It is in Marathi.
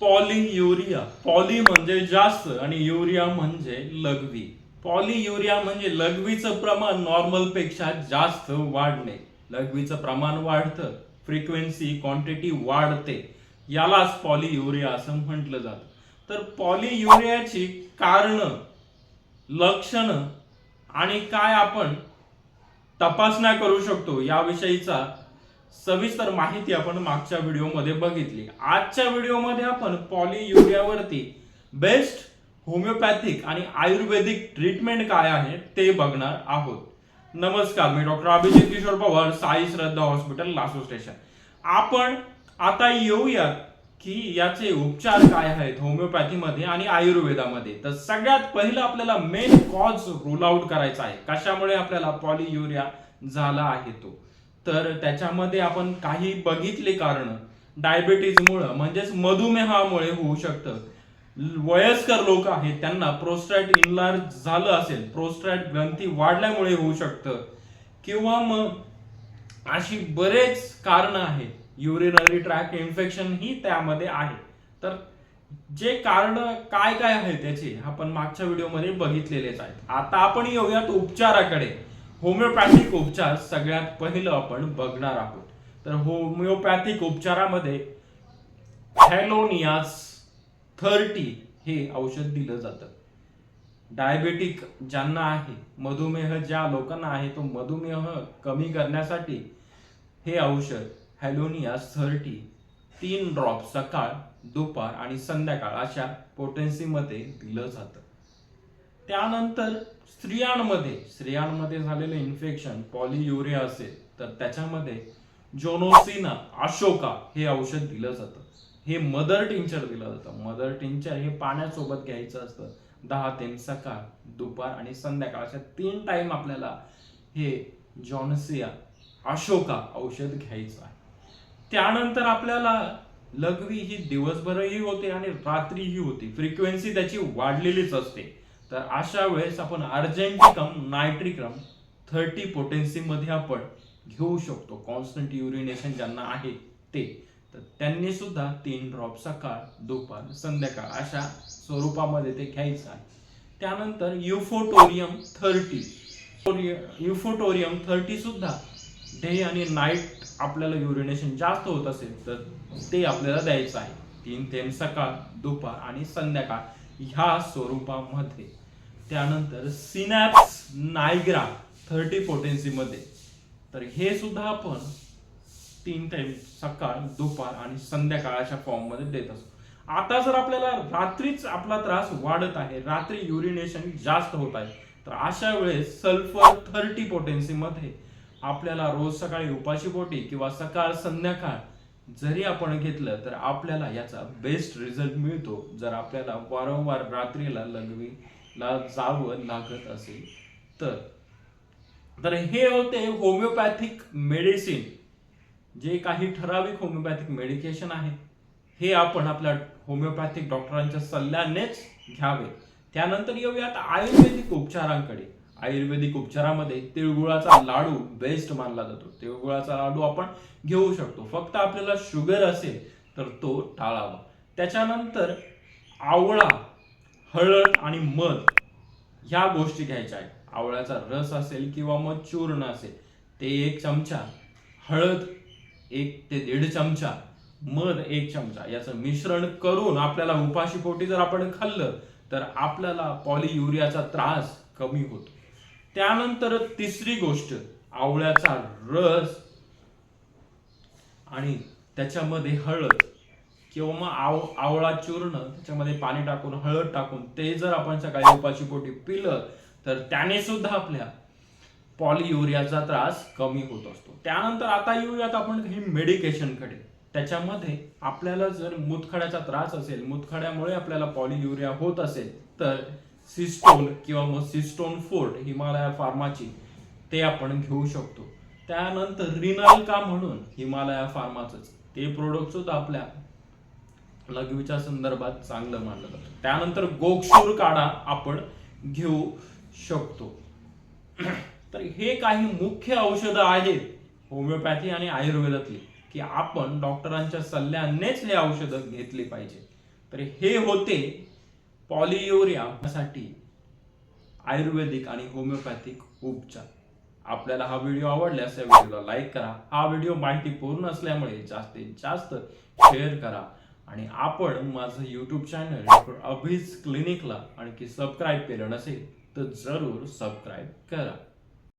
पॉली युरिया पॉली म्हणजे जास्त आणि युरिया म्हणजे लघवी पॉली युरिया म्हणजे लघवीचं प्रमाण नॉर्मलपेक्षा जास्त वाढणे. लघवीचं प्रमाण वाढतं फ्रिक्वेन्सी क्वांटिटी वाढते. यालाच पॉली युरिया असं म्हटलं जातं. तर पॉली युरियाची कारणं लक्षणं आणि काय आपण तपासण्या करू शकतो याविषयीचा सविस्तर माहिती आपण मागच्या व्हिडिओमध्ये बघितली. आजच्या व्हिडिओमध्ये आपण पॉलियुरियावरती बेस्ट होमिओपॅथिक आणि आयुर्वेदिक ट्रीटमेंट काय आहे ते बघणार आहोत. नमस्कार मी doctor Abhijit Kishor Pawar Sai Shraddha hospital Lasur station. आपण आता येऊयात की याचे उपचार काय आहेत होमिओपॅथीमध्ये आणि आयुर्वेदामध्ये. तर सगळ्यात पहिलं आपल्याला मेन कॉज रूल आउट करायचा आहे. कशामुळे आपल्याला पॉलियुरिया झाला आहे तो? तर त्याच्यामध्ये आपण काही बघितले कारण. डायबिटीजमुळं म्हणजेच मधुमेहामुळे होऊ शकतं. वयस्कर लोक आहेत त्यांना प्रोस्टॅट इनलार्ज झालं असेल प्रोस्टॅट ग्रंथी वाढल्यामुळे होऊ शकतं. किंवा मग अशी बरेच कारण आहेत. युरिनरी ट्रॅक इन्फेक्शन ही त्यामध्ये आहे. तर जे कारण काय काय आहे त्याचे आपण मागच्या व्हिडिओमध्ये बघितलेलेच आहेत. आता आपण येऊयात उपचाराकडे. होमिओपॅथिक उपचार सगळ्यात पहिलं आपण बघणार आहोत. तर होमिओपॅथिक उपचारामध्ये हॅलोनियास थर्टी हे औषध दिलं जातं. डायबेटिक ज्यांना आहे मधुमेह ज्या लोकांना आहे तो मधुमेह कमी करण्यासाठी हे औषध हॅलोनियास थर्टी तीन ड्रॉप सकाळ दुपार आणि संध्याकाळ अशा पोटेन्सीमध्ये दिलं जातं. त्यानंतर स्त्रियांमध्ये स्त्रियांमध्ये झालेलं इन्फेक्शन पॉलियुरिया असेल तर त्याच्यामध्ये जोनोसिना अशोका हे औषध दिलं जातं. हे मदर टिंचर दिलं जातं. मदर टिंचर हे पाण्यासोबत घ्यायचं असतं. दहा ते सकाळ दुपार आणि संध्याकाळ अशा तीन टाइम आपल्याला हे जॉनसिया अशोका औषध घ्यायचं आहे. त्यानंतर आपल्याला लघवी ही दिवसभरही होते आणि रात्रीही होती. फ्रिक्वेन्सी त्याची वाढलेलीच असते. तर अशा वेळेस आपण अर्जेंटिकम नायट्रिकम थर्टी पोटेन्सी मध्ये आपण घेऊ शकतो. कॉन्स्टंट युरिनेशन ज्यांना आहे ते. तर त्यांनी सुद्धा तीन ड्रॉप सकाळ दुपार संध्याकाळ अशा स्वरूपामध्ये ते घ्यायचं आहे. त्यानंतर युफोटोरियम थर्टी. युफोटोरियम थर्टी सुद्धा डे आणि नाईट आपल्याला युरिनेशन जास्त होत असेल तर ते आपल्याला द्यायचं आहे. तीन थेंब सकाळ दुपार आणि संध्याकाळ ह्या स्वरूपामध्ये. त्यानंतर सिनॅप्स नायग्रा थर्टी पोटेन्सीमध्ये तर हे सुद्धा आपण तीन टाइम सकाळ दुपार आणि संध्याकाळच्या फॉर्ममध्ये देत असतो आता जर आपल्याला रात्रीच आपला त्रास वाढत आहे रात्री युरिनेशन जास्त होत आहे तर अशा वेळेस सल्फर थर्टी पोटेन्सीमध्ये आपल्याला रोज सकाळी उपाशी पोटी किंवा सकाळ संध्याकाळ जरी आपण घेतलं तर आपल्याला याचा बेस्ट रिझल्ट मिळतो जर आपल्याला वारंवार रात्रीला ला जावं लागत असेल तर. तर हे होते होमिओपॅथिक मेडिसिन जे काही ठराविक होमिओपॅथिक मेडिकेशन आहे हे आपण आपल्या होमिओपॅथिक डॉक्टरांच्या सल्ल्यानेच घ्यावे. त्यानंतर येऊयात आयुर्वेदिक उपचारांकडे. आयुर्वेदिक उपचारामध्ये तिळगुळाचा लाडू बेस्ट मानला जातो. तिळगुळाचा लाडू आपण घेऊ शकतो. फक्त आपल्याला शुगर असेल तर तो टाळावा. त्याच्यानंतर आवळा. हळद आणि मध ह्या गोष्टी घ्यायच्या आहेत. आवळ्याचा रस असेल किंवा मग चूर्ण असेल ते एक चमचा. हळद एक ते दीड चमचा. मध एक चमचा. याचं मिश्रण करून आपल्याला उपाशी पोटी जर आपण खाल्लं तर आपल्याला पॉलियुरियाचा त्रास कमी होतो. त्यानंतर तिसरी गोष्ट आवळ्याचा रस आणि त्याच्यामध्ये हळद. किंवा मग आव आवळा चूर्ण त्याच्यामध्ये पाणी टाकून हळद टाकून ते जर आपण सकाळी उपाशी पोटी पिलं तर त्याने सुद्धा आपल्या पॉलियुरियाचा त्रास कमी होत असतो. त्यानंतर आता येऊयात आपण हे मेडिकेशनकडे त्याच्यामध्ये आपल्याला जर मुतखड्याचा त्रास असेल मुतखड्यामुळे आपल्याला पॉलियुरिया होत असेल तर सिस्टोन किंवा मग सिस्टोन फोर्ट हिमालया फार्माची ते आपण घेऊ शकतो. त्यानंतर रिनाल्का म्हणून हिमालया फार्माच ते प्रोडक्ट सुद्धा आपल्या लघवीच्या संदर्भात चांगलं मानलं जातं. त्यानंतर गोक्षूर काढा आपण घेऊ शकतो. तर हे काही मुख्य औषधं आहेत होमिओपॅथी आणि आयुर्वेदातली की आपण डॉक्टरांच्या सल्ल्यानेच हे औषधं घेतली पाहिजे. तर हे होते पॉलियुरियासाठी आयुर्वेदिक आणि होमिओपॅथिक उपचार. आपल्याला हा व्हिडिओ आवडल्यास या व्हिडिओला लाईक करा. हा व्हिडिओ माहिती पूर्ण असल्यामुळे जास्तीत जास्त शेअर करा. आणि आपण माझं यूट्यूब चॅनल डॉक्टर अभिज क्लिनिकला आणखी सबस्क्राईब केलं नसेल तर जरूर सबस्क्राईब करा.